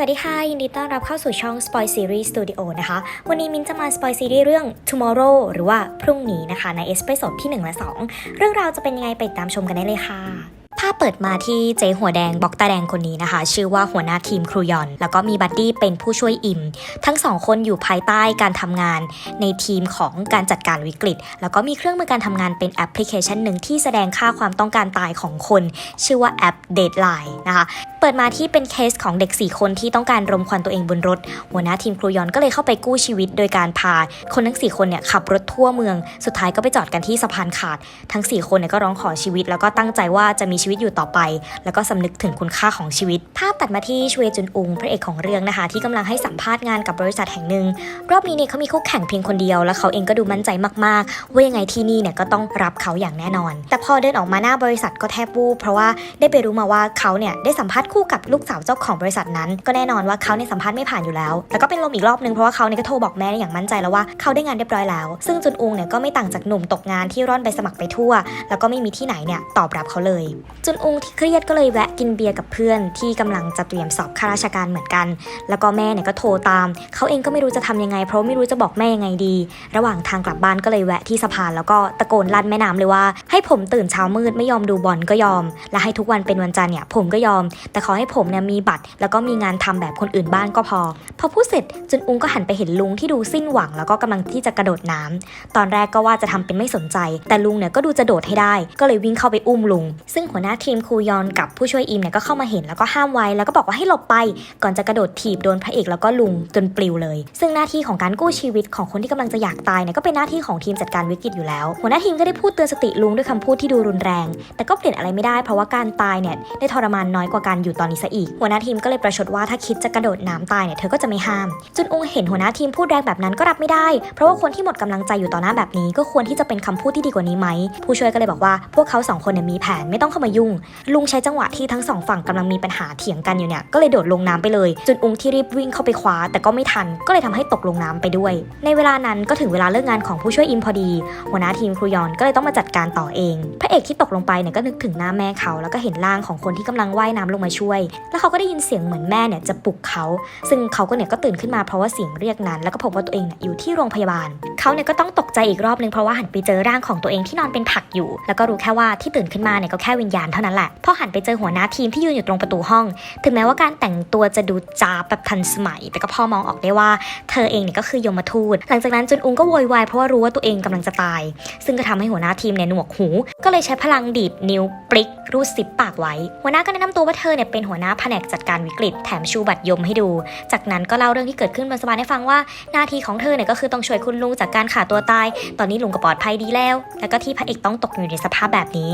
สวัสดีค่ะ ยินดีต้อนรับเข้าสู่ช่อง Spoil Series Studio นะคะ วันนี้มินจะมา Spoil Series เรื่อง Tomorrow หรือว่าพรุ่งนี้นะคะ ในเอสเปซที่ 1 และ 2 เรื่องราวจะเป็นยังไงไปตามชมกันได้เลยค่ะ ภาพเปิดมาที่เจ๊หัวแดงบอกตาแดงคนนี้นะคะ ชื่อว่าหัวหน้าทีมครูยอน แล้วก็มีบัดดี้เป็นผู้ช่วยอิม ทั้งสองคนอยู่ภายใต้การทำงานในทีมของการจัดการวิกฤต แล้วก็มีเครื่องมือการทำงานเป็นแอปพลิเคชันหนึ่งที่แสดงค่าความต้องการตายของคน ชื่อว่าแอป Deadline นะคะ เปิดมาที่เป็นเคสของเด็ก 4 คนที่ต้องการรมควันตัวเองบนรถ หัวหน้าทีมครูยอนก็เลยเข้าไปกู้ชีวิต โดยการพาคนทั้ง 4 คนเนี่ยขับรถทั่วเมือง สุดท้ายก็ไปจอดกันที่สะพานขาด ทั้ง 4 คนเนี่ยก็ร้องขอชีวิต แล้วก็ตั้งใจว่าจะมีชีวิตอยู่ต่อไป แล้วก็สำนึกถึงคุณค่าของชีวิต ภาพตัดมาที่ชเวจุนอุงพระเอกของเรื่องนะคะ ที่กำลังให้สัมภาษณ์งานกับบริษัทแห่งหนึ่ง รอบนี้เนี่ยเขามีคู่แข่งเพียงคนเดียว แล้วเขาเองก็ดูมั่นใจมากๆ ว่ายังไงที่นี่เนี่ยก็ต้องรับเขาอย่างแน่นอน แต่พอเดินออกมาหน้าบริษัทก็แทบวูบเพราะว่าได้ไปรู้มาว่าเขาเนี่ยได้สัมภาษณ์คู่กับลูกสาวเจ้าของบริษัทนั้น ก็แน่นอนว่าเขาเนี่ยสัมภาษณ์ไม่ผ่านอยู่แล้ว แล้วก็เป็นลมอีกรอบนึงเพราะว่าเขาเนี่ยก็โทรบอกแม่อย่างมั่นใจแล้วว่าเขาได้งานเรียบร้อยแล้ว ซึ่งจุนอุงเนี่ยก็ไม่ต่างจากหนุ่มตกงานที่ร่อนไปสมัครไปทั่ว แล้วก็ไม่มีที่ไหนเนี่ยตอบรับเขาเลยจุนอุงที่เครียดก็เลยแวะกินเบียร์กับเพื่อนที่กำลังจะเตรียมสอบข้าราชการเหมือนกัน แล้วก็แม่เนี่ยก็โทรตาม เขาเองก็ไม่รู้จะทำยังไง เพราะไม่รู้จะบอกแม่ยังไงดี ระหว่างทางกลับบ้านก็เลยแวะที่สะพานแล้วก็ตะโกนลั่นแม่น้ำเลยว่า ให้ผมตื่นเช้ามืดไม่ยอมดูบอลก็ยอม และให้ทุกวันเป็นวันจันทร์เนี่ยผมก็ยอม แต่ขอให้ผมเนี่ยมีบัตร แล้วก็มีงานทำแบบคนอื่นบ้านก็พอ พอพูดเสร็จจุนอุงก็หันไปเห็นลุงที่ดูสิ้นหวัง แล้วก็กำลังที่จะกระโดดน้ำตอนแรกก็ว่าจะทำเป็นไม่สนใจ แต่ลุงเนี่ยก็ดูจะโดดให้ได้ ก็เลยวิ่งเข้าไปอุ้มลุง ซึ่งหัวหน้าทีมครูยอนกับผู้ช่วยอิมเนี่ยก็เข้ามาเห็นแล้วก็ห้ามไว้แล้วก็บอกว่าให้หลบไป ก่อนจะกระโดดถีบโดนพระเอกแล้วก็ลุงจนปลิวเลย ซึ่งหน้าที่ของการกู้ชีวิตของคนที่กำลังจะอยากตายเนี่ยก็เป็นหน้าที่ของทีมจัดการวิกฤตอยู่แล้ว หัวหน้าทีมก็ได้พูดเตือนสติลุงด้วยคำพูดที่ดูรุนแรง แต่ก็เปลี่ยนอะไรไม่ได้เพราะว่าการตายเนี่ยได้ทรมานน้อยกว่าการอยู่ตอนนี้ซะอีก หัวหน้าทีมก็เลยประชดว่าถ้าคิดจะกระโดดน้ำตายเนี่ยเธอก็จะไม่ห้ามจุนอุงเห็นหัวหน้าทีมพูดแรงแบบนั้นก็รับไม่ได้ เพราะว่าคนที่หมดกำลังใจอยู่ต่อหน้าแบบนี้ ก็ควรที่จะเป็นคำพูดที่ดีกว่านี้ไหมผู้ช่วยก็เลยบอกว่าพวกเขาสองคนเนี่ยมีแผนไม่ต้องเข้ามายุ่ง ลุงใช้จังหวะที่ทั้งสองฝั่งกำลังมีปัญหาเถียงกันอยู่เนี่ยก็เลยโดดลงน้ำไปเลยจุนอุงที่รีบวิ่งเข้าไปคว้าแต่ก็ไม่ทันก็เลยทำให้ตกลงน้ำไปด้วย ในเวลานั้นก็ถึงเวลาเลิกงานของผู้ช่วยอิมพอดี หัวหน้าทีมครูยอนก็เลยต้องมาจัดการต่อเอง พระเอกที่ตกลงไปเนี่ยก็นึกถึงหน้าแม่เขาแล้วก็เห็นร่างของคนที่กำลังว่ายน้ำลงมาช่วย แล้วเขาก็ได้ยินเสียงเหมือนแม่เนี่ยจะปลุกเขา ซึ่งเขาก็เนี่ยก็ตื่นขึ้นมาเพราะว่าเสียงเรียกนั้นแล้วก็พบว่าตัวเองเนี่ยอยู่ที่โรงพยาบาล เขาเนี่ยก็ต้องตกใจอีกรอบนึงเพราะว่าหันไปเจอร่างของตัวเองที่นอนเป็นผักอยู่ แล้วก็รู้แค่ว่าที่ตื่นขึ้นมาเนี่ยก็แค่วิญญาณเท่านั้นแหละ พอหันไปเจอหัวหน้าทีมที่ยืนอยู่ตรงประตูห้อง ถึงแม้ว่าการแต่งตัวจะดูจ้าแบบทันสมัย แต่ก็พอมองออกได้ว่า เธอเองเนี่ยก็คือยมทูต หลังจากนั้นจุนอุงก็โวยวายเพราะว่ารู้ว่าตัวเองกำลังจะตาย ซึ่งก็ทำให้หัวหน้าทีมเนี่ยหนวกหู ก็เลยใช้พลังดีดนิ้วปลิกรูดซิปปากไว้ หัวหน้าก็แนะนำตัวว่าเธอเนี่ยเป็นหัวหน้าแผนกจัดการวิกฤต แถมชูบัตรยมให้ดู จากนั้นก็เล่าเรื่องที่เกิดขึ้นบนสบานให้ฟังว่าหน้าที่ของเธอเนี่ยก็คือต้องช่วยคุณลุงจากการขาตัวตาย ตอนนี้ลุงก็ปลอดภัยดีแล้ว แล้วก็ที่พระเอกต้องตกอยู่ในสภาพแบบนี้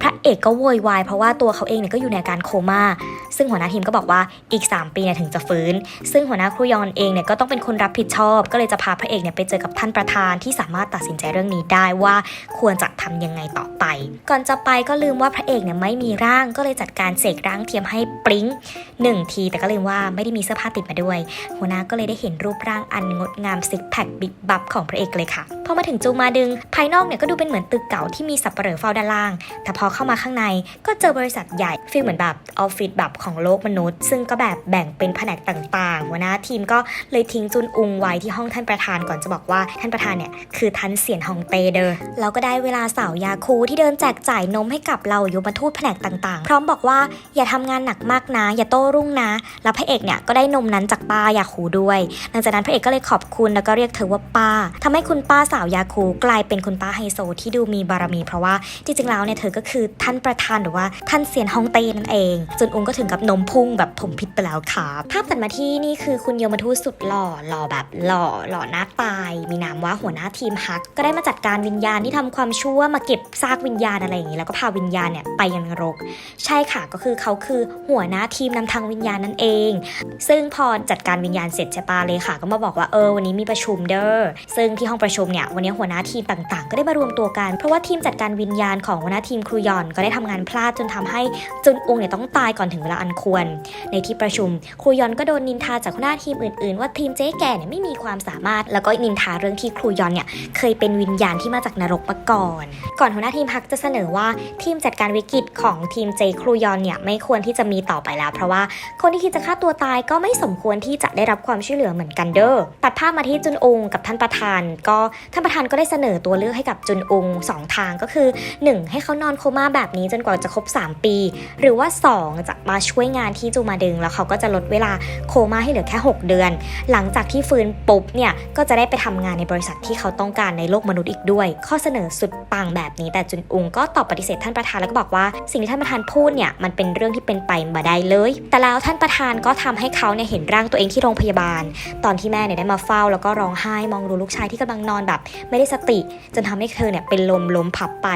พระเอกก็โวยวายเพราะว่าตัวเขาเองเนี่ยก็อยู่ในอาการโคม่า ซึ่งหัวหน้าทีมก็บอกว่าอีก 3 ปีเนี่ยถึงจะฟื้น ซึ่งหัวหน้าครูยอนเองเนี่ยก็ต้องเป็นคนรับผิดชอบ ก็เลยจะพาพระเอกเนี่ยไปเจอกับท่านประธานที่สามารถตัดสินใจเรื่องนี้ได้ว่าควรจะทำยังไงต่อไป ก่อนจะไปก็ลืมว่าพระเอกเนี่ยไม่มีร่างก็เลยจัดการเสกร่างเทียมให้ปริ้งหนึ่งที แต่ก็ลืมว่าไม่ได้มีเสื้อผ้าติดมาด้วย หัวหน้าก็เลยได้เห็นรูปร่างอันงดงามซิกแพคบิ๊กบับของพระเอกเลยค่ะพอมาถึงจูมาดึง ภายนอกเนี่ยก็ดูเป็นเหมือนตึกเก่าที่มีสับเหร่อเฝ้าด้านล่าง แต่พอเข้ามาข้างในก็เจอบริษัทใหญ่ฟีลเหมือนแบบออฟฟิศแบบของโลกมนุษย์ ซึ่งก็แบบแบ่งเป็นแผนกต่างๆหัวหน้าทีมก็เลยทิ้งจุนอุงไว้ที่ห้องท่านประธานก่อนจะบอกว่าท่านประธานเนี่ยคือท่านเสียนฮองเตเดอร์แล้วก็ได้เวลาสาวยาคูที่เดินแจกจ่ายนมให้กับเรายมทูตแผนกต่างๆ พร้อมบอกว่าอย่าทำงานหนักมากนะ อย่าโต้รุ่งนะ แล้วพระเอกเนี่ยก็ได้นมนั้นจากป้ายาคูด้วยหลังจากนั้นพระเอกก็เลยขอบคุณแล้วก็เรียกเธอว่าป้าทำให้คุณป้าสาวยาคูกลายเป็นคุณป้าไฮโซที่ดูมีบารมี เพราะว่าจริงๆแล้วเนี่ยเธอก็คือท่านประธานหรือว่าท่านเซียนฮองเต้นั่นเองจนอุงก็ถึงกับนมพุ่งแบบผมพิษไปแล้วครับภาพตัดมาที่นี่คือคุณโยมทูตสุดหล่อหล่อแบบหล่อหล่อหน้าตาย มีนามว่าหัวหน้าทีมฮัก ก็ได้มาจัดการวิญญาณที่ทำความชั่วมาเก็บซากวิญญาณอะไรอย่างนี้แล้วก็พาวิญญาณเนี่ยไปยังนรก ใช่ค่ะก็คือเขาคือหัวหน้าทีมนำทางวิญญาณนั่นเอง ซึ่งพอจัดการวิญญาณเสร็จใช่ปาเลยค่ะ ก็มาบอกว่าเออวันนี้มีประชุมเด้อซึ่งที่ห้องประชุมเนี่ยวันนี้หัวหน้าทีมต่างๆ ก็ได้มารวมตัวกัน เพราะว่าทีมจัดการวิญญาณของหัวหน้าทีมครูยอนก็ได้ทำงานานพลาดจนทำให้จุนอุงเนี่ยต้องตายก่อนถึงเวลาอันควร ในที่ประชุมครูยอนก็โดนนินทาจากหัวหน้าทีมอื่นๆ ว่าทีมเจ๊แก่เนี่ยไม่มีความสามารถ แล้วก็นินทาเรื่องที่ครูยอนเนี่ยเคยเป็นวิญญาณที่มาจากนรกมาก่อน ก่อนหัวหน้าทีมพักจะเสนอว่าทีมจัดการวิกฤตของทีมเจครูยอนเนี่ยไม่ควรที่จะมีต่อไปแล้ว เพราะว่าคนที่คิดจะฆ่าตัวตายก็ไม่สมควรที่จะได้รับความช่วยเหลือเหมือนกันเด้อตัดภาพมาที่จุนอุงกับท่านประธาน ก็ท่านประธานก็ได้เสนอตัวเลือกให้กับจุนอุงสองทางก็คือ 1. ให้เขานอนโคม่าแบบนี้จนกว่าจะครบ 3 ปี หรือว่า 2 จะมาช่วยงานที่จูมาดึง แล้วเขาก็จะลดเวลาโคม่าให้เหลือแค่ 6 เดือน หลังจากที่ฟื้นปุ๊บเนี่ยก็จะได้ไปทำงานในบริษัทที่เขาต้องการในโลกมนุษย์อีกด้วย ข้อเสนอสุดปังแบบนี้แต่จุนอุงก็ตอบปฏิเสธท่านประธานแล้วก็บอกว่าสิ่งที่ท่านประธานพูดเนี่ยมันเป็นเรื่องที่เป็นไปมาได้เลย แต่แล้วท่านประธานก็ทำให้เขาเนี่ยเห็นร่างตัวเองที่โรงพยาบาล ตอนที่แม่เนี่ยได้มาเฝ้า แล้วก็ร้องไห้มองดูลูกชายที่กำลังนอนแบบ ไม่ได้สติ จนทำให้เธอเนี่ยเป็นลมล้มผับไป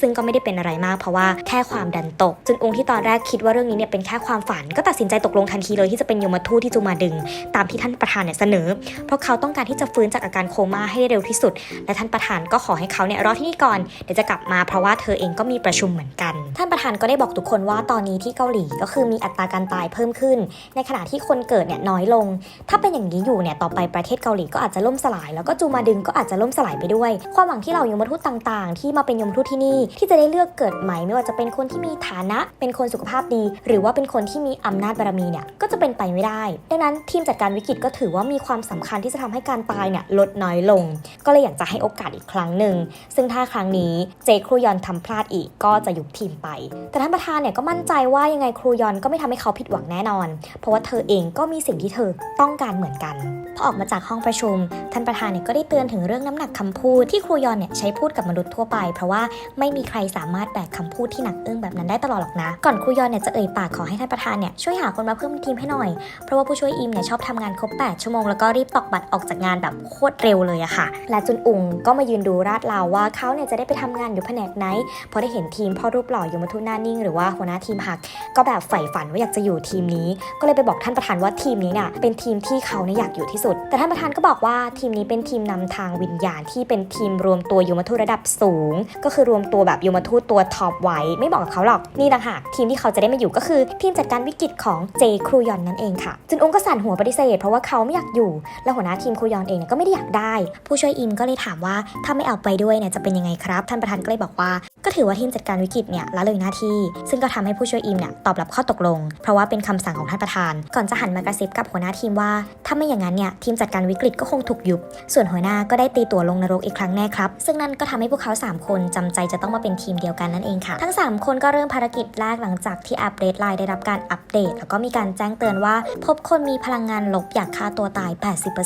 ซึ่งก็ไม่ได้เป็นอะไรมากเพราะว่าแค่ค่ความดันตกจนองที่ตอนแรกคิดว่าเรื่องนี้เนี่ยเป็นแค่ความฝัน ก็ตัดสินใจตกลงทันทีเลยที่จะเป็นยมทูตที่จูมาดึง ตามที่ท่านประธานเนี่ยเสนอ เพราะเขาต้องการที่จะฟื้นจากอาการโคม่าให้ได้เร็วที่สุด และท่านประธานก็ขอให้เขาเนี่ยรอที่นี่ก่อนเดี๋ยวจะกลับมาเพราะว่าเธอเองก็มีประชุมเหมือนกัน ท่านประธานก็ได้บอกทุกคนว่าตอนนี้ที่เกาหลีก็คือมีอัตราการตายเพิ่มขึ้น ในขณะที่คนเกิดเนี่ยน้อยลง ถ้าเป็นอย่างนี้อยู่เนี่ยต่อไปประเทศเกาหลีก็อาจจะล่มสลาย แล้วก็จูมาดึงก็อาจจะล่มสลายไปด้วย ความหวังที่เรายมทูตต่าง ๆ ที่มาเป็นยมทูตที่นี่ที่จะได้เลือกเกิดใหม่ไม่ว่าจะเป็นคนที่มีฐานะ เป็นคนสุขภาพดี หรือว่าเป็นคนที่มีอำนาจบารมีเนี่ยก็จะเป็นไปไม่ได้ ดังนั้นทีมจัดการวิกฤตก็ถือว่ามีความสำคัญที่จะทำให้การตายเนี่ยลดน้อยลง ก็เลยอยากจะให้โอกาสอีกครั้งหนึ่ง ซึ่งถ้าครั้งนี้เจครูยอนทำพลาดอีกก็จะยุบทีมไป แต่ท่านประธานเนี่ยก็มั่นใจว่ายังไงครูยอนก็ไม่ทำให้เขาผิดหวังแน่นอน เพราะว่าเธอเองก็มีสิ่งที่เธอต้องการเหมือนกันพอออกมาจากห้องประชุม ท่านประธานเนี่ยก็ได้เตือนถึงเรื่องน้ำหนักคำพูดที่ครูยอนเนี่ยใช้พูดกับมนุษย์ทั่วไป เพราะว่าไม่มีใครสามารถแบกคำพูดที่หนักอึ้งแบบนั้นได้ตลอดหรอกนะ ก่อนครูยอนเนี่ยจะเอ่ยปากขอให้ท่านประธานเนี่ยช่วยหาคนมาเพิ่มทีมให้หน่อย เพราะว่าผู้ช่วยอิมเนี่ยชอบทำงานครบ 8 ชั่วโมงแล้วก็รีบตอกบัตรออกจากงานแบบโคตรเร็วเลยอะค่ะ และจุนอุงก็มายืนดูราดราวว่าเขาเนี่ยจะได้ไปทำงานอยู่แผนกไหนพอได้เห็นทีมพ่อรูปหล่อยมทูตหน้านิ่งหรือว่าหัวหน้าทีมหัก ก็แบบใฝ่ฝันว่าอยากจะอยู่ทีมนี้ ก็เลยไปบอกท่านประธานว่าทีมนี้เนี่ยเป็นทีมที่เขาเนี่ยอยากอยู่ที่สุด แต่ท่านประธานก็บอกว่าทีมนี้เป็นทีมนำทางวิญญาณที่เป็นทีมรวมตัวยมทูตระดับสูง ก็คือรวมตัวแบบยมทูตตัวท็อปไว้ไม่บอกกับเขาหรอก นี่ต่างหากทีมที่เขาจะได้มาอยู่ก็คือ ทีมจัดการวิกฤตของเจครูยอนนั่นเองค่ะ จุนองก็สั่นหัวปฏิเสธ เพราะว่าเขาไม่อยากอยู่ และหัวหน้าทีมครูยอนเองเนี่ยก็ไม่ได้อยากได้ ผู้ช่วยอิมก็เลยถามว่าถ้าไม่เอาไปด้วยเนี่ยจะเป็นยังไงครับ ท่านประธานก็เลยบอกว่า ก็ถือว่าทีมจัดการวิกฤตเนี่ยละเลยหน้าที่ ซึ่งก็ทำให้ผู้ช่วยอิมเนี่ยตอบรับข้อตกลง เพราะว่าเป็นคำสั่งของท่านประธาน ก่อนจะหันมากระซิบกับหัวหน้าทีมว่า ถ้าไม่อย่างนั้นเนี่ยทีมจัดการวิกฤตก็คงถูกยุบ ส่วนหัวหน้าก็ได้ตีตัวลงนรกอีกครั้งแน่ครับ ซึ่งนั่นก็ทำให้พวกเขา 3 คนจำใจจะต้องมาเป็นทีมเดียวกันนั่นเองค่ะทั้ง3 คนก็เริ่มภารกิจแรกหลังจากที่แอปเดทไลน์ได้รับการอัปเดต แล้วก็มีการแจ้งเตือนว่า พบคนมีพลังงานลบอยากฆ่าตัวตาย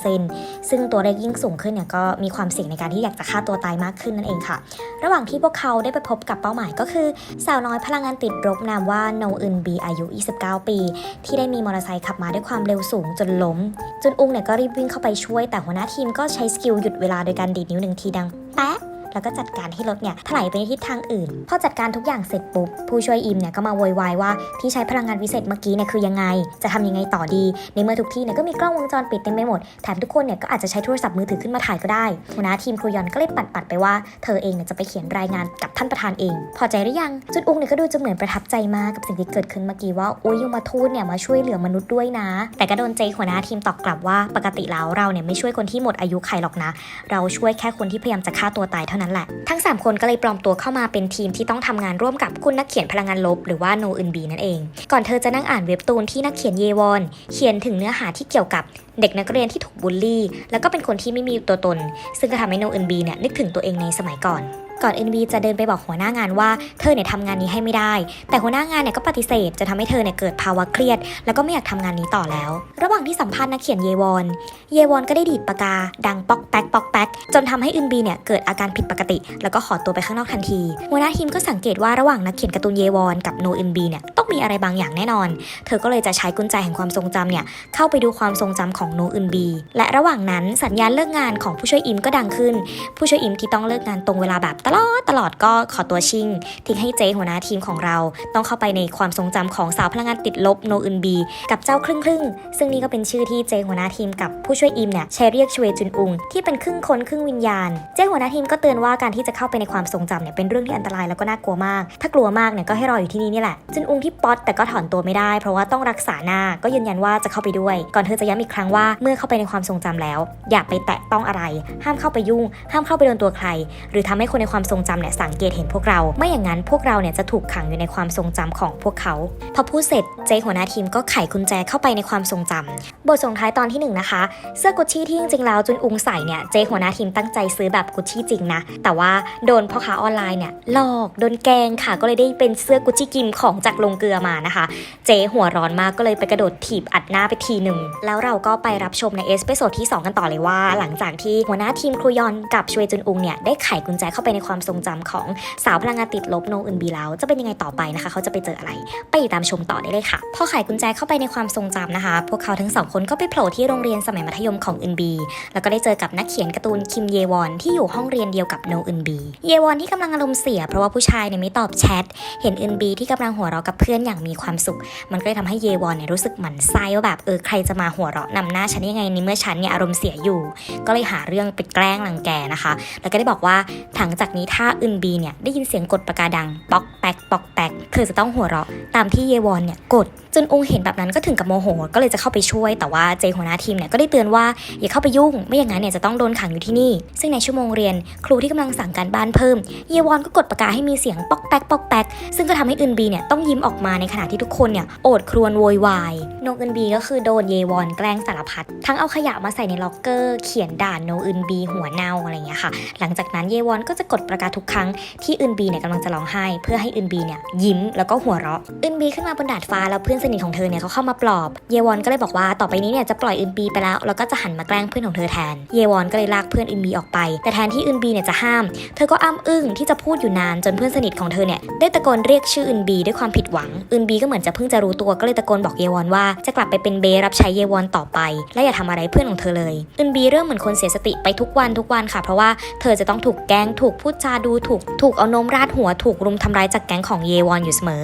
80%ซึ่งตัวเลขยิ่งสูงขึ้นเนี่ยก็มีความเสี่ยงในการที่อยากจะฆ่าตัวตายมากขึ้นนั่นเองค่ะ ระหว่างที่พวกเขาได้ไปพบกับเป้าหมายก็คือ สาวน้อยพลังงานติดลบนามว่าโนอึนบีอายุ 29 ปี ที่ได้มีมอเตอร์ไซค์ขับมาด้วยความเร็วสูงจนล้ม จนอุงเนี่ยก็รีบวิ่งเข้าไปช่วยแต่หัวหน้าทีมก็ใช้สกิลหยุดเวลาโดยการดีดนิ้วหนึ่งทีดังแป๊ะ แล้วก็จัดการให้รถเนี่ยถลายไปในทิศทางอื่น พอจัดการทุกอย่างเสร็จปุ๊บ ผู้ช่วยอิมเนี่ยก็มาโวยวายว่าที่ใช้พลังงานวิเศษเมื่อกี้เนี่ยคือยังไง จะทำยังไงต่อดี ในเมื่อทุกที่เนี่ยก็มีกล้องวงจรปิดเต็มไปหมด แถมทุกคนเนี่ยก็อาจจะใช้โทรศัพท์มือถือขึ้นมาถ่ายก็ได้หัวหน้าทีมครูยอนก็เลยปัดปัดไปว่าเธอเองเนี่ยจะไปเขียนรายงานกับท่านประธานเอง พอใจหรือยังจุดอุ้งเนี่ยก็ดูจะเหมือนประทับใจมากกับสิ่งที่เกิดขึ้นเมื่อกี้ว่าอุ้ยยมทูตเนี่ยมาช่วยเหลือมนุษย์ด้วยนะ แต่ก็โดนเจหัวหน้าทีมตอบกลับว่าปกติแล้วเราเนี่ยไม่ช่วยคนที่หมดอายุไขหรอกนะ เราช่วยแค่คนที่พยายามจะฆ่าตัวตายเท่านั้นแหละ ทั้ง 3 คนก็เลยปลอมตัวเข้ามาเป็นทีมที่ต้องทำงานร่วมกับคุณนักเขียนพลังงานลบ หรือว่าโนอึนบีนั่นเอง ก่อนเธอจะนั่งอ่านเว็บตูนที่นักเขียนเยวอน เขียนถึงเนื้อหาที่เกี่ยวกับเด็กนักเรียนที่ถูกบูลลี่ แล้วก็เป็นคนที่ไม่มีตัวตน ซึ่งก็ทำให้โนอึนบีเนี่ยนึกถึงตัวเองในสมัยก่อน ก่อน NB จะเดินไปบอกหัวหน้างานว่าเธอเนี่ยทำงานนี้ให้ไม่ได้ แต่หัวหน้างานเนี่ยก็ปฏิเสธจะทำให้เธอเนี่ยเกิดภาวะเครียด แล้วก็ไม่อยากทำงานนี้ต่อแล้ว ระหว่างที่สัมภาษณ์นักเขียนเยวอน เยวอนก็ได้ดีดปากกา ดังป๊อกแป๊กป๊อกแป๊กจนทำให้อึนบีเนี่ยเกิดอาการผิดปกติ แล้วก็ขอตัวไปข้างนอกทันที หัวหน้าทีมก็สังเกตว่าระหว่างนักเขียนการ์ตูนเยวอนกับโนอึนบีเนี่ยต้องมีอะไรบางอย่างแน่นอน เธอก็เลยจะใช้กุญแจแห่งความทรงจำเนี่ยเข้าไปดูความทรงจำของโนอึนบี และระหว่างนั้นสัญญาณเลิกงานของผู้ช่วยอิมก็ดังขึ้น ผู้ช่วยอิมที่ต้องเลิกงานตรงเวลาแบบตลอดตลอดก็ขอตัวชิ่ง ทิ้งให้เจหัวหน้าทีมของเรา ต้องเข้าไปในความทรงจำของสาวพลังงานติดลบโนอึนบี กับเจ้าครึ่งครึ่งซึ่งนี่ก็เป็นชื่อที่เจหัวหน้าทีมกับผู้ช่วยอิมเนี่ยใช้เรียกชเวจุนอุง ที่เป็นครึ่งคนครึ่งวิญญาณ เจหัวหน้าทีมก็เตือนว่าการที่จะเข้าไปในความทรงจำเนี่ยเป็นเรื่องที่อันตรายแล้วก็น่ากลัวมาก ถ้ากลัวมากเนี่ยก็ให้รออยู่ที่นี่นี่แหละจุนอุงที่ป๊อตแต่ก็ถอนตัวไม่ได้ เพราะว่าต้องรักษาหน้าก็ยืนยันว่าจะเข้าไปด้วย ก่อนเธอจะย้ำอีกครั้งว่าเมื่อเข้าไปในความทรงจำแล้ว อย่าไปแตะต้องอะไร ห้ามเข้าไปยุ่ง ห้ามเข้าไปโดนตัวใคร หรือทำให้คนในความทรงจำเนี่ยสังเกตเห็นพวกเรา ไม่อย่างนั้นพวกเราเนี่ยจะถูกขังอยู่ในความทรงจำของพวกเขา พอพูดเสร็จเจหัวหน้าทีมก็ไขกุญแจเข้าไปในความทรงจำบทส่งท้ายตอนที่หนึ่งนะคะเสื้อกุชชี่ที่จริงๆแล้วจุนอุงใส่เนี่ยเจหัวหน้าทีมตั้งใจซื้อแบบกุชชี่จริงนะแต่ว่าโดนพ่อค้าออนไลน์เนี่ยหลอกโดนแกงค่ะ ก็เลยได้เป็นเสื้อกุชชี่กิมของจากลงเกลือมานะคะ เจหัวร้อนมากก็เลยไปกระโดดถีบอัดหน้าไปทีหนึ่งแล้วเราก็ไปรับชมในเอสเปโซดที่ 2 กันต่อเลยว่า หลังจากที่หัวหน้าทีมครูยอนกับชเวจุนอุงเนี่ยได้ไขกุญแจเข้าไปในความทรงจำของสาวพลังงานติดลบโนอึนบีแล้วจะเป็นยังไงต่อไปนะคะ เขาจะไปเจออะไร ไปติดตามชมต่อได้เลยค่ะพอไขกุญแจเข้าไปในความทรงจำนะคะ พวกเขาทั้งสองคนก็ไปโผล่ที่โรงเรียนสมัยมัธยมของอึนบี แล้วก็ได้เจอกับนักเขียนการ์ตูนคิมเยวอนที่อยู่ห้องเรียนเดียวกับโนอึนบี เยวอนที่กำลังอารมณ์เสีย เพราะว่าผู้ชายเนี่ยไม่ตอบแชท เห็นอึนบีที่กำลังหัวเราะกับเพื่อนอย่างมีความสุข มันก็เลยทำให้เยวอนเนี่ยรู้สึกหมันไส้ว่าแบบเออใครจะมาหัวเราะนำหน้าฉันยังไงในเมื่อฉันเนี่ยอารมณ์เสียอยู่ ก็เลยหาเรื่องไปแกล้งรังแกนะคะ แล้วก็ได้บอกว่าหลังจากนี้ถ้าอึนบีเนี่ยได้ยินเสียงกดปากกาดัง ป๊อกแป๊กป๊อกแป๊กเธอจะต้องหัวเราะตามที่เยวอนเนี่ยกดจนองเห็นแบบนั้นก็ถึงกับโมโห ก็เลยจะเข้าไปช่วย แต่ว่าเจหัวหน้าทีมเนี่ยก็ได้เตือนว่าอย่าเข้าไปยุ่ง ไม่อย่างนั้นเนี่ยจะต้องโดนขังอยู่ที่นี่ ซึ่งในชั่วโมงเรียน ครูที่กำลังสั่งการบ้านเพิ่ม เยวอนก็กดปากกาให้มีเสียงป๊อกแป๊กป๊อกแป๊กซึ่งก็ทำให้อึนบีเนี่ยต้องยิ้มออกมาในขณะที่ทุกคนเนี่ยโอดครวญโวยวายโนอึนบีก็คือโดนเยวอนแกล้งสารพัดทั้งเอาขยะมาใส่ในล็อกเกอร์เขียนด่าโนอึนบีหัวเน่าอะไรอย่างเงี้ยค่ะ หลังจากนั้นเยวอนก็จะกดปากกาทุกครั้งที่อึนบีเนี่ยกำลังจะร้องไห้ เพื่อให้อึนบีเนี่ยยิ้มแล้วก็หัวเราะอึนบีขึ้นมาบนดาดฟ้าแล้วเพื่อนสนิทของเธอเนี่ยเขาเข้ามาปลอบ เยวอนก็เลยบอกว่าต่อไปนี้เนี่ยจะปล่อยอึนบีไปแล้วแล้วก็จะหันมาแกล้งเพื่อนของเธอแทน เยวอนก็เลยลากเพื่อนอึนบีออกไป แต่แทนที่อึนบีเนี่ยจะห้าม เธอก็อ้ำอึ้งที่จะพูดอยู่นานจนเพื่อนสนิทของเธอเนี่ยได้ตะโกนเรียกชื่ออึนบีด้วยความผิดหวัง อึนบีก็เหมือนจะเพิ่งจะรู้ตัวก็เลยตะโกนบอกเยวอนว่าจะกลับไปเป็นเบรับใช้เยวอนต่อไป และอย่าทำอะไรเพื่อนของเธอเลย อึนบีเริ่มเหมือนคนเสียสติไปทุกวันทุกวันค่ะ เพราะว่าเธอจะต้องถูกแกล้งถูกพูดจาดูถูกถูกเอานมราดหัวถูกรุมทำร้ายจากแก๊งของเยวอนอยู่เสมอ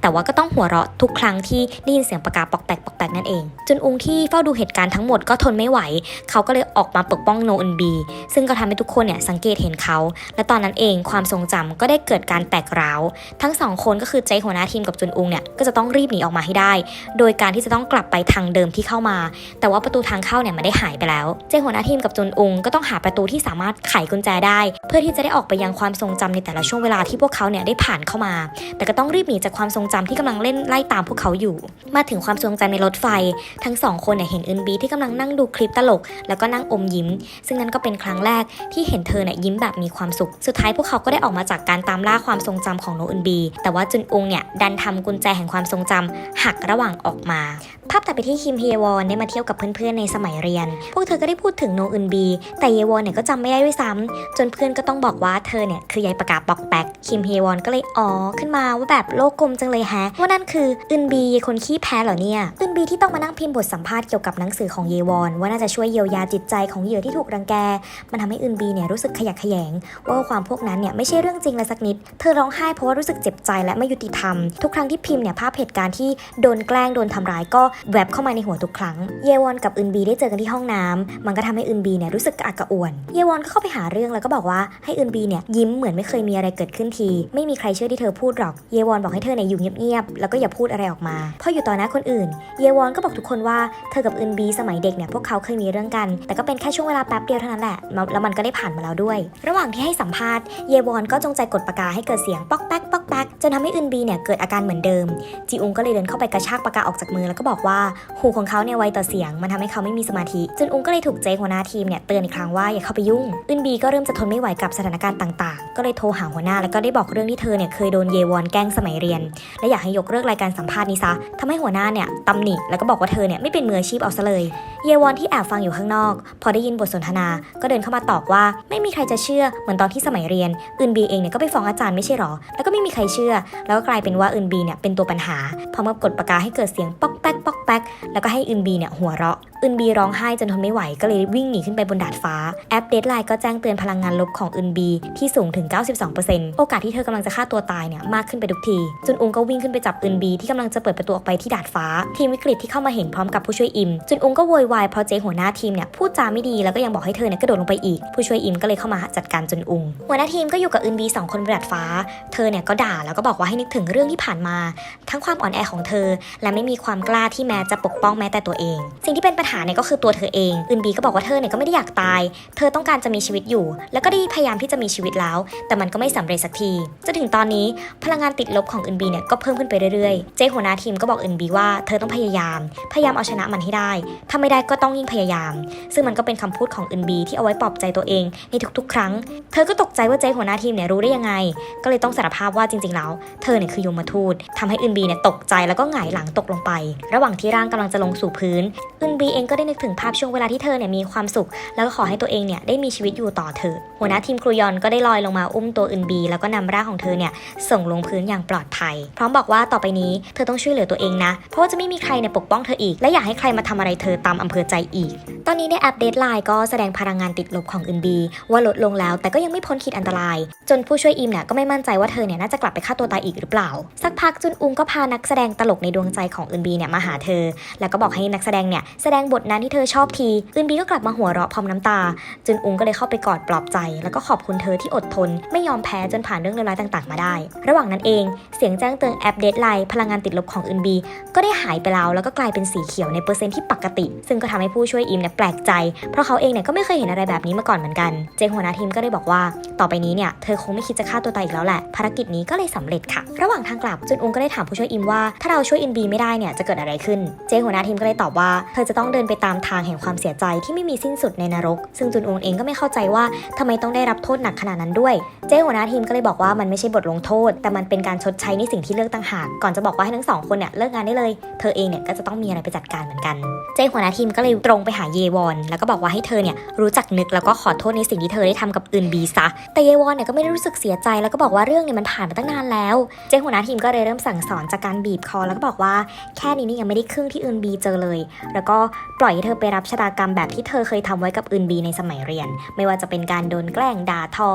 แต่ว่าก็ต้องหัวเราะทุกครั้งที่ได้ยินเสียงปากกาปอกแตกปอกแตกนั่นเองจนองที่เฝ้าดูเหตุการณ์ทั้งหมดก็ทนไม่ไหว เขาก็เลยออกมาปกป้องโนอึนบี ซึ่งก็ทำให้ทุกคนเนี่ยสังเกตเห็นเขา และตอนนั้นเองความทรงจำก็ได้เกิดการแตกร้าว ทั้งสองคนก็คือเจหัวหน้าทีมกับจุนอุงเนี่ยก็จะต้องรีบหนีออกมาให้ได้ โดยการที่จะต้องกลับไปทางเดิมที่เข้ามา แต่ว่าประตูทางเข้าเนี่ยมันได้หายไปแล้ว เจหัวหน้าทีมกับจุนอุงก็ต้องหาประตูที่สามารถไขกุญแจได้ เพื่อที่จะได้ออกไปยังความทรงจำในแต่ละช่วงเวลาที่พวกเขาเนี่ยได้ผ่านเข้ามา แต่ก็ต้องรีบหนีจากความทรงจำที่กำลังเล่นไล่ตามพวกเขาอยู่มาถึงความทรงจำในรถไฟ ทั้งสองคนเนี่ยเห็นอึนบีที่กำลังนั่งดูคลิปตลก แล้วก็นั่งอมยิ้ม ซึ่งนั่นก็เป็นครั้งแรกที่เห็นเธอเนี่ยยิ้มแบบมีความสุข สุดท้ายพวกเขาก็ได้ออกมาจากการตามล่าความทรงจำของโนอึนบี แต่ว่าจุนอุงเนี่ยดันทำกุญแจแห่งความทรงจำหักระหว่างออกมาภาพตัดไปที่คิมเฮวอนได้มาเที่ยวกับเพื่อนๆในสมัยเรียน พวกเธอก็ได้พูดถึงโนอึนบี แต่เยวอนเนี่ยก็จำไม่ได้ด้วยซ้ำจนเพื่อนก็ต้องบอกว่าเธอเนี่ยคือยายประกาศบอกแบกคิมเฮวอนก็เลยอ๋อขึ้นมาว่าแบบโลกกลมจังเลยแฮะว่านั่นคืออึนบีคนขี้แพ้เหรอเนี่ยอึนบีที่ต้องมานั่งพิมพ์บทสัมภาษณ์เกี่ยวกับหนังสือของเยวอน ว่าน่าจะช่วยเยียวยาจิตใจของเหยื่อที่ถูกรังแก มันทำให้อึนบีเนี่ยรู้สึกขยักขยง ว่าความพวกนั้นเนี่ยไม่ใช่เรื่องจริงเลยสักนิด เธอร้องไห้เพราะว่ารู้สึกเจ็บใจและไม่ยุติธรรม ทุกครั้งที่พิมพ์เนี่ยภาพเหตุการณ์ที่โดนแกล้งโดนทำร้ายก็แวบเข้ามาในหัวทุกครั้ง เยวอนกับอึนบีได้เจอกันที่ห้องน้ำมันก็ทำให้อึนบีเนี่ยรู้สึกกระอักกระอ่วน เยวอนก็เข้าไปหาเรื่องแล้วก็บอกว่าให้อึนบีเนี่ยยิ้มเหมือนไม่เคยมีอะไรเกิดขึ้นที ไม่มีใครเชื่อที่เธอพูดหรอก เยวอนบอกให้เธอเนี่ยอยู่เงียบๆแล้วก็อย่าพูดอะไรออกมาเพราะอยู่ต่อหน้าคนอื่น เยวอนก็บอกทุกคนว่าเธอกับอึนบีสมัยเด็กเนี่ยพวกเขาเคยมีเรื่องกัน แต่ก็เป็นแค่ช่วงเวลาแป๊บเดียวเท่านั้นแหละแล้วมันก็ได้ผ่านมาแล้วด้วย ระหว่างที่ให้สัมภาษณ์เยวอนก็จงใจกดปากกาให้เกิดเสียงป๊อกแป๊กป๊อกแป๊ก จนทำให้อึนบีเนี่ยเกิดอาการเหมือนเดิม จีอุงก็เลยเดินเข้าไปกระชากปากกาออกจากมือแล้วก็บอกว่าหูของเขาเนี่ยไวต่อเสียง มันทำให้เขาไม่มีสมาธิจนอุงก็เลยถูกเจหัวหน้าทีมเนี่ยเตือนอีกครั้งว่าอย่าเข้าไปยุ่งอึนบีก็เริ่มจะทนไม่ไหวกับสถานการณ์ต่างๆ ก็เลยโทรหาหัวหน้าแล้วก็ได้บอกเรื่องที่เธอเนี่ยเคยโดนเยวอนแกล้งสมัยเรียน และอยากให้ยกเลิกรายการสัมภาษณ์นี้ซะทำให้หัวหน้าเนี่ยตำหนิแล้วก็บอกว่าเธอเนี่ยไม่เป็นมืออาชีพเอาซะเลย เยวอนที่แอบฟังอยู่ข้างนอก พอได้ยินบทสนทนา ก็เดินเข้ามาตอบว่า ไม่มีใครจะเชื่อเหมือนตอนที่สมัยเรียนอึนบีเองเนี่ยก็ไปฟ้องอาจารย์ไม่ใช่หรอ แล้วก็ไม่มีใครเชื่อแล้วก็กลายเป็นว่าอึนบีเนี่ยเป็นตัวปัญหาพอมากดปากกาให้เกิดเสียงป๊อกแป๊กป๊อกแป๊กแล้วก็ให้อึนบีเนี่ยหัวเราะ อึนบีร้องไห้จนทนไม่ไหวก็เลยวิ่งหนีขึ้นไปบนดาดฟ้า แอปเด d ไลน์ก็แจ้งเตือนพลังงานลบของอึนบีที่สูงถึง 92%โอกาสที่เธอกำลังจะฆ่าตัวตายเนี่ยมากขึ้นไปทุกที จุนอุงก็วิ่งขึ้นไปจับอึนบีที่กำลังจะเปิดประตูออกไปที่ดาดฟ้า ทีมวิกฤตที่เข้ามาเห็นพร้อมกับผู้ช่วยอิม จุนอุงก็โวยวายเพราะเจ๊หัวหน้าทีมเนี่ยพูดจาไม่ดีแล้วก็ยังบอกให้เธอเนี่ยกระโดดลงไปอีก ผู้ช่วยอิมก็เลยเข้ามาจัดการจุนอุง หัวหน้าทีมก็อยู่กับอึนบีสองคนบนดาดฟ้า เธอเนี่ยก็ด่าแล้วก็บอกว่าให้นึกถึงเรื่องที่ผ่านมา ทั้งความอ่อนแอของเธอ และไม่มีความกล้าที่แม้จะปกป้องแม้แต่ตัวเอง สิ่งที่เป็นปัญหาเนี่ยก็คือตัวเธอเองอึนบีก็บอกว่าเธอเนี่ยก็ไม่ได้อยากตาย เธอต้องการจะมีชีวิตอยู่ แล้วก็ได้พยายามที่จะมีชีวิตแล้ว แต่มันก็ไม่สำเร็จสักทีจนถึงตอนนี้พลังงานติดลบของอึนบีเนี่ยก็เพิ่มขึ้นไปเรื่อยๆ เจ๊หัวหน้าทีมก็บอกอึนบีว่าเธอต้องพยายาม พยายามเอาชนะมันให้ได้ ถ้าไม่ได้ก็ต้องยิ่งพยายาม ซึ่งมันก็เป็นคำพูดของอึนบีที่เอาไว้ปลอบใจตัวเองในทุกๆ ครั้ง เธอก็ตกใจว่าเจ๊หัวหน้าทีมเนี่ยรู้ได้ยังไง ก็เลยต้องสารภาพว่าจริงๆแล้ว เธอเนี่ยคือยมทูตทำให้อึนบีเนี่ยตกใจแล้วก็หงายหลังตกลงไป ระหว่างที่ร่างกำลังจะลงสู่พื้นอึนบีเองก็ได้นึกถึงภาพช่วงเวลาที่เธอเนี่ยมีความสุข แล้วก็ขอให้ตัวเองเนี่ยได้มีชีวิตอยู่ต่อเถอะหัวหน้าทีมครูยอนก็ได้ลอยลงมาอุ้มตัวอึนบี แล้วก็นำร่างของเธอเนี่ยส่งลงพื้นอย่างปลอดภัย พร้อมบอกว่าต่อไปนี้เธอต้องช่วยเหลือตัวเองนะ เพราะว่าจะไม่มีใครเนี่ยปกป้องเธออีก และอยากให้ใครมาทำอะไรเธอตามอำเภอใจอีก ตอนนี้ในแอปเดทไลน์ก็แสดงพลังงานติดลบของอึนบี ว่าลดลงแล้ว แต่ก็ยังไม่พ้นขีดอันตราย จนผู้ช่วยอิมเนี่ยก็ไม่มั่นใจว่าเธอเนี่ยน่าจะกลับไปฆ่าตัวตายอีกหรือเปล่า สักพักจุนอุงก็พานักแสดงตลกในดวงใจของอึนบีเนี่ยมาหาเธอ แล้วก็บอกให้นักแสดงเนี่ยแสดงบทนั้นที่เธอชอบทีอึนบีก็กลับมาหัวเราะพร้อมน้ำตา จุนอุงก็เลยเข้าไปกอดปลอบใจ แล้วก็ขอบคุณเธอที่อดทน ไม่ยอมแพ้จนผ่านเรื่องเลวร้ายต่างๆ มาได้ ระหว่างนั้นเอง เสียงแจ้งเตือนแอปเดทไลน์พลังงานติดลบของอึนบีก็ได้หายไปแล้วแล้วก็กลายเป็นสีเขียวในเปอร์เซ็นต์ที่ปกติ ซึ่งก็ทำให้ผู้ช่วยอิมเนี่ยแปลกใจ เพราะเขาเองเนี่ยก็ไม่เคยเห็นอะไรแบบนี้มาก่อนเหมือนกัน เจงหัวหน้าทีมก็ได้บอกว่า ต่อไปนี้เนี่ยเธอคงไม่คิดจะฆ่าตัวตายอีกแล้วแหละ ภารกิจนี้ก็เลยสำเร็จค่ะ ระหว่างทางกลับจุนอุงก็ได้ถามผู้ช่วยอิมว่า ถ้าเราช่วยอินบีไม่ได้เนี่ยจะเกิดอะไรขึ้น เจงหัวหน้าทีมก็เลยตอบว่า เธอจะต้องเดินไปตามทางแห่งความเสียใจที่ไม่มีสิ้นสุดในนรก ซึ่งจุนอุงเองก็ไม่เข้าใจว่าทำไมต้องได้รับโทษหนักขนาดนั้นด้วย เจ้หัวหน้าทีมก็เลยบอกว่ามันไม่ใช่บทลงโทษ แต่มันเป็นการชดใช้ในสิ่งที่เลือกต่างหาก ก่อนจะบอกว่าให้ทั้งสองคนเนี่ยเลิกงานได้เลย เธอเองเนี่ยก็จะต้องมีอะไรไปจัดการเหมือนกัน เจ้หัวหน้าทีมก็เลยตรงไปหาเยวอนแล้วก็บอกว่าให้เธอเนี่ยรู้จักนึกแล้วก็ขอโทษในสิ่งที่เธอได้ทำกับอึนบีซะแต่เยวอนเนี่ยก็ไม่ได้รู้สึกเสียใจแล้วก็บอกว่าเรื่องเนี่ยมันผ่านมาตั้งนานแล้ว เจ้หัวหน้าทีมก็เลยเริ่มสั่งสอนจากการบีบคอแล้วก็บอกว่าแค่นี้นี่ยังไม่ได้ครึ่งที่อึนบีเจอเลย แล้วก็ปล่อยให้เธอไปรับชะตากรรมแบบที่เธอเคยทำไว้กับอึนบีในสมัยเรียน ไม่ว่าจะเป็นการโดนแกล้งด่าทอ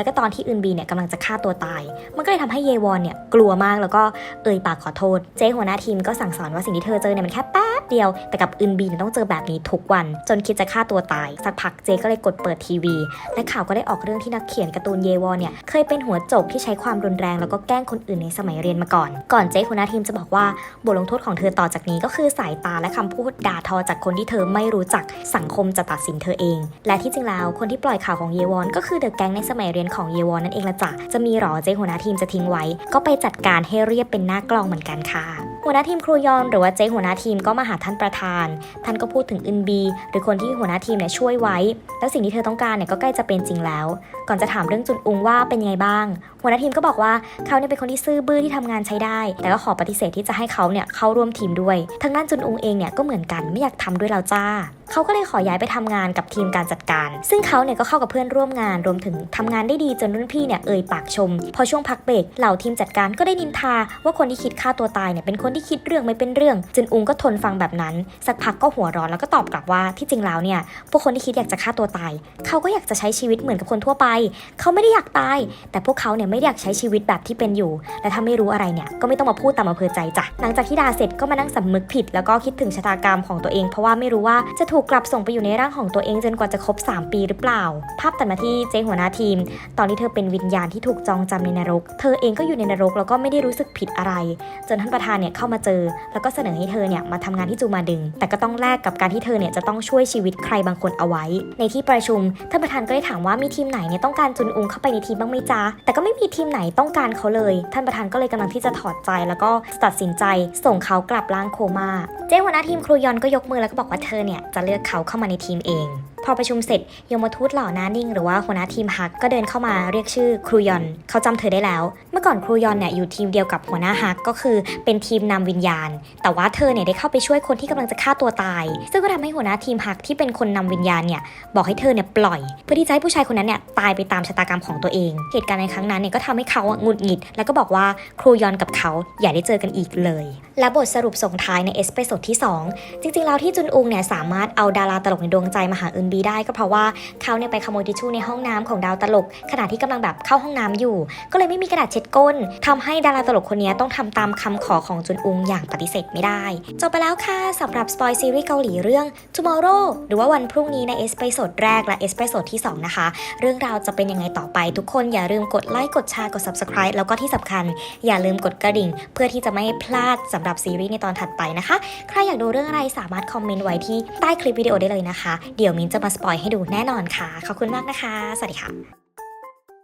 แล้วก็ตอนที่อึนบีเนี่ยกำลังจะฆ่าตัวตาย มันก็เลยทำให้เยวอนเนี่ยกลัวมากแล้วก็เอ่ยปากขอโทษ เจ๊หัวหน้าทีมก็สั่งสอนว่าสิ่งที่เธอเจอเนี่ยมันแค่แป๊บเดียว แต่กับอึนบีเนี่ยต้องเจอแบบนี้ทุกวัน จนคิดจะฆ่าตัวตาย สักพักเจ๊ก็เลยกดเปิดทีวี และข่าวก็ได้ออกเรื่องที่นักเขียนการ์ตูนเยวอนเนี่ยเคยเป็นหัวโจกที่ใช้ความรุนแรงแล้วก็แกล้งคนอื่นในสมัยเรียนมาก่อน ก่อนเจ๊หัวหน้าทีมจะบอกว่าบทลงโทษของเธอต่อจากนี้ก็คือสายตาและคำพูดด่าทอจากคนที่เธอไม่รู้จักสังคมจะตัดสินเธอเอง และที่จริงแล้วคนที่ปล่อยข่าวของเยวอนก็คือเดอะแก๊งในสมัยเรียนของเยวอนนั่นเองละจ้ะจะมีหรอเจ๊หัวหน้าทีมจะทิ้งไว้ ก็ไปจัดการให้เรียบเป็นหน้ากลองเหมือนกันค่ะ หัวหน้าทีมครูยอนหรือว่าเจ๊หัวหน้าทีมก็มาหาท่านประธาน ท่านก็พูดถึงอึนบี หรือคนที่หัวหน้าทีมเนี่ยช่วยไว้ แล้วสิ่งที่เธอต้องการเนี่ยก็ใกล้จะเป็นจริงแล้ว ก่อนจะถามเรื่องจุนอุงว่าเป็นยังไงบ้างหัวหน้าทีมก็บอกว่าเขาเนี่ยเป็นคนที่ซื่อบื้อที่ทำงานใช้ได้ แต่ก็ขอปฏิเสธที่จะให้เขาเนี่ยเข้าร่วมทีมด้วย ทางด้านจุนอุงเองเนี่ยก็เหมือนกันไม่อยากทำด้วยแล้วจ้าเขาก็เลยขอย้ายไปทำงานกับทีมการจัดการ ซึ่งเขาเนี่ยก็เข้ากับเพื่อนร่วมงานรวมถึงทำงานได้ดีจนรุ่นพี่เนี่ยเอ่ยปากชม พอช่วงพักเบรกเหล่าทีมจัดการก็ได้นินทา ว่าคนที่คิดฆ่าตัวตายเนี่ยเป็นคนที่คิดเรื่องไม่เป็นเรื่องจุนอุงก็ทนฟังแบบนั้น สักพักก็หัวร้อนแล้วก็ตอบกลับว่าที่จริงแล้วเนี่ยพวกคนที่คิดอยากจะฆ่าตัวตาย เขาก็อยากจะใช้ชีวิตเหมือนกับคนทั่วไป เขาไม่ได้อยากตาย แต่พวกเขาเนี่ยไม่ได้อยากใช้ชีวิตแบบที่เป็นอยู่ และถ้าไม่รู้อะไรเนี่ยก็ไม่ต้องมาพูดตามอำเภอใจจ้ะหลังจากที่ด่าเสร็จก็มานั่งสำนึกผิด แล้วก็คิดถึงชะตากรรมของตัวเอง เพราะว่าไม่รู้ว่าจะถูกกลับส่งไปอยู่ในร่างของตัวเองจนกว่าจะครบ 3 ปีหรือเปล่า ภาพตัดมาที่เจหัวหน้าทีม ตอนที่เธอเป็นวิญญาณที่ถูกจองจำในนรก เธอเองก็อยู่ในนรกแล้วก็ไม่ได้รู้สึกผิดอะไร จนท่านประธานเนี่ยเข้ามาเจอ แล้วก็เสนอให้เธอเนี่ยมาทำงานที่จูมาดึง แต่ก็ต้องแลกกับการที่เธอเนี่ยจะต้องช่วยชีวิตใครบางคนเอาไว้ ในที่ประชุมท่านประธานก็ได้ถามว่ามีทีมไหนเนี่ยต้องการจุนอุงเข้าไปในทีมบ้างไหมจ๊ะแต่ก็ไม่มีทีมไหนต้องการเขาเลย ท่านประธานก็เลยกำลังที่จะถอดใจแล้วก็ตัดสินใจส่งเขากลับร่างโคม่าเจ้หัวหน้าทีมครูยอนก็ยกมือแล้วก็บอกว่าเธอเนี่ยจะเลือกเขาเข้ามาในทีมเอง พอประชุมเสร็จยมทูตหล่อน้านิ่งหรือว่าหัวหน้าทีมฮักก็เดินเข้ามาเรียกชื่อครูยอนเขาจำเธอได้แล้ว เมื่อก่อนครูยอนเนี่ยอยู่ทีมเดียวกับหัวหน้าฮักก็คือเป็นทีมนำวิญญาณ แต่ว่าเธอเนี่ยได้เข้าไปช่วยคนที่กำลังจะฆ่าตัวตาย ซึ่งก็ทำให้หัวหน้าทีมฮักที่เป็นคนนำวิญญาณเนี่ยบอกให้เธอเนี่ยปล่อย เพื่อที่จะให้ผู้ชายคนนั้นเนี่ยตายไปตามชะตากรรมของตัวเอง เหตุการณ์ในครั้งนั้นเนี่ยก็ทำให้เขาหงุดหงิด แล้วก็บอกว่าครูยอนกับเขาอย่าได้เจอกันอีกเลย และบทสรุปส่งท้ายในเอสเปโซดที่ 2 จริงๆแล้วที่จุนอุงเนี่ยสามารถเอาดาราตลกในดวงใจมาหาอึนบีได้ก็เพราะว่าเขาเนี่ยไปขโมยทิชชู่ในห้องน้ำของดาวตลก ขณะที่กำลังแบบเข้าห้องน้ำอยู่ ก็เลยไม่มีกระดาษเช็ดก้นทำให้ดาราตลกคนนี้ต้องทำตามคำขอของจุนอุงอย่างปฏิเสธไม่ได้ จบไปแล้วค่ะสำหรับสปอยซีรีส์เกาหลีเรื่อง tomorrow หรือว่าวันพรุ่งนี้ในเอสเปโซดแรกและเอสเปโซดที่ 2 นะคะ เรื่องราวจะเป็นยังไงต่อไปทุกคนอย่าลืมกดไลค์กดแชร์กด subscribe แล้วก็ที่สำคัญ อย่าลืมกดกระดิ่ง เพื่อที่จะไม่พลาดสำหรับซีรีส์ในตอนถัดไปนะคะ ใครอยากดูเรื่องอะไรสามารถคอมเมนต์ไว้ที่ใต้คลิปวิดีโอได้เลยนะคะ เดี๋ยวมินจะมาสปอยให้ดูแน่นอนค่ะ ขอบคุณมากนะคะ สวัสดีค่ะ